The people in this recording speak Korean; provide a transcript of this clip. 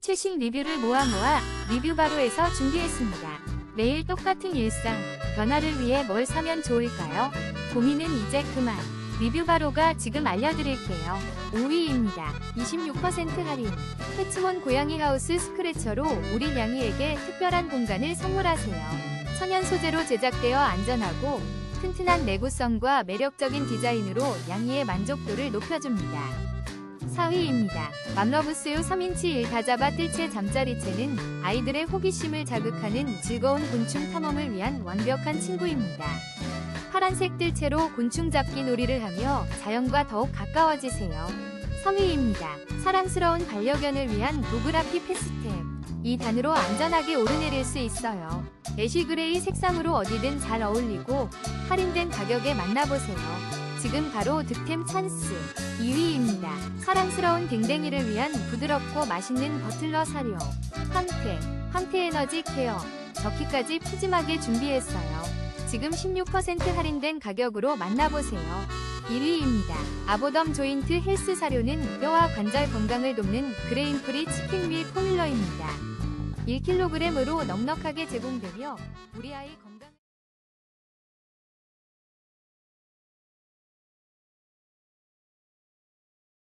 최신 리뷰를 모아 모아 리뷰 바로에서 준비했습니다. 매일 똑같은 일상, 변화를 위해 뭘 사면 좋을까요? 고민은 이제 그만. 리뷰 바로가 지금 알려드릴게요. 5위입니다. 26% 할인. 패치몬 고양이 하우스 스크래처로 우리 양이에게 특별한 공간을 선물하세요. 천연 소재로 제작되어 안전하고 튼튼한 내구성과 매력적인 디자인으로 양이의 만족도를 높여줍니다. 4위입니다. 맘러브스요 3인치 1다자바 뜰채 잠자리채는 아이들의 호기심을 자극하는 즐거운 곤충 탐험을 위한 완벽한 친구입니다. 파란색 뜰채로 곤충 잡기 놀이를 하며 자연과 더욱 가까워지세요. 3위입니다. 사랑스러운 반려견을 위한 도그라피 패스템. 이 단으로 안전하게 오르내릴 수 있어요. 애쉬그레이 색상으로 어디든 잘 어울리고 할인된 가격에 만나보세요. 지금 바로 득템 찬스 2위입니다. 사랑스러운 댕댕이를 위한 부드럽고 맛있는 버틀러 사료 황태, 황태 에너지 케어 저키까지 푸짐하게 준비했어요. 지금 16% 할인된 가격으로 만나보세요. 1위입니다. 아보덤 조인트 헬스 사료는 뼈와 관절 건강을 돕는 그레인프리 치킨밀 포뮬러입니다. 1kg으로 넉넉하게 제공되며 우리 아이 건강